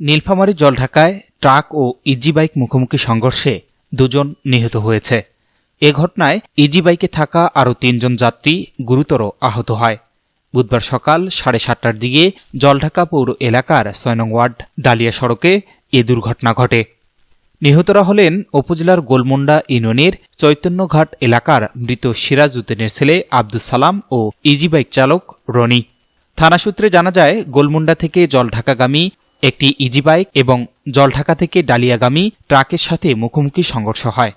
নীলফামারী জলঢাকায় ট্রাক ও easy bike মুখোমুখি সংঘর্ষে দুজন নিহত হয়েছে। এ ঘটনায় ইজি বাইকে থাকা আরও তিনজন যাত্রী গুরুতর আহত হয়। বুধবার সকাল সাড়ে সাতটার দিকে জলঢাকা পৌর এলাকার সয়নং ওয়ার্ড ডালিয়া সড়কে এ দুর্ঘটনা ঘটে। নিহতরা হলেন উপজেলার গোলমুন্ডা ইউনিয়নের চৈতন্যঘাট এলাকার মৃত সিরাজ উদ্দিনের ছেলে আব্দুল সালাম ও ইজি বাইক চালক রনি। থানা সূত্রে জানা যায়, গোলমুন্ডা থেকে জলঢাকাগামী একটি ইজি বাইক এবং জলঢাকা থেকে ডালিয়াগামী ট্রাকের সাথে মুখোমুখি সংঘর্ষ হয়।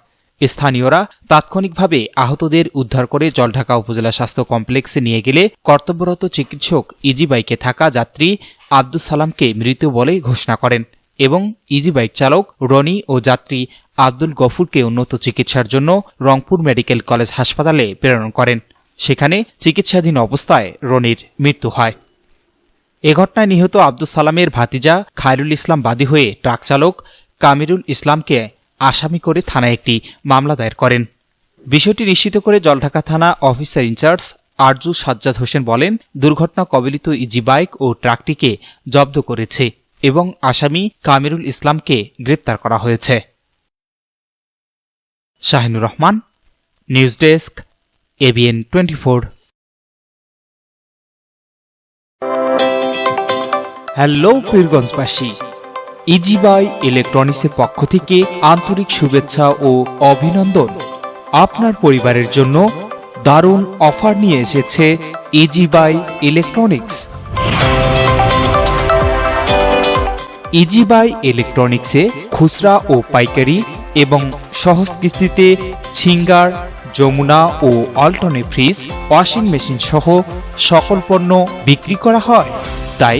স্থানীয়রা তাৎক্ষণিকভাবে আহতদের উদ্ধার করে জলঢাকা উপজেলা স্বাস্থ্য কমপ্লেক্সে নিয়ে গেলে কর্তব্যরত চিকিৎসক ইজি বাইকে থাকা যাত্রী আব্দুল সালামকে মৃত বলে ঘোষণা করেন এবং ইজি বাইক চালক রনি ও যাত্রী আব্দুল গফুরকে উন্নত চিকিৎসার জন্য রংপুর মেডিকেল কলেজ হাসপাতালে প্রেরণ করেন। সেখানে চিকিৎসাধীন অবস্থায় রনির মৃত্যু হয়। এ ঘটনায় নিহত আব্দুল সালামের ভাতিজা খায়রুল ইসলাম বাদী হয়ে ট্রাক চালক কামিরুল ইসলামকে আসামি করে থানায় একটি মামলা দায়ের করেন। বিষয়টি নিশ্চিত করে জলঢাকা থানা officer in charge Arju Sajjad Hossain বলেন, দুর্ঘটনা কবলিত ইজি বাইক ও ট্রাকটিকে জব্দ করেছে এবং আসামি কামিরুল ইসলামকে গ্রেপ্তার করা হয়েছে। Shahinur Rahman, news desk ABN twenty hello পীরগঞ্জবাসী ইজিবাই ইলেকট্রনিক্সের পক্ষ থেকে আন্তরিক শুভেচ্ছা ও অভিনন্দন। আপনার পরিবারের জন্য দারুণ অফার নিয়ে এসেছে ইজিবাই ইলেকট্রনিক্স। ইজিবাই ইলেকট্রনিক্সে খুচরা ও পাইকারি এবং সহজ কিস্তিতে ছিঙ্গার, যমুনা ও অল্টনে ফ্রিজ, ওয়াশিং মেশিন সহ সকল পণ্য বিক্রি করা হয়। তাই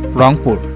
রংপুর।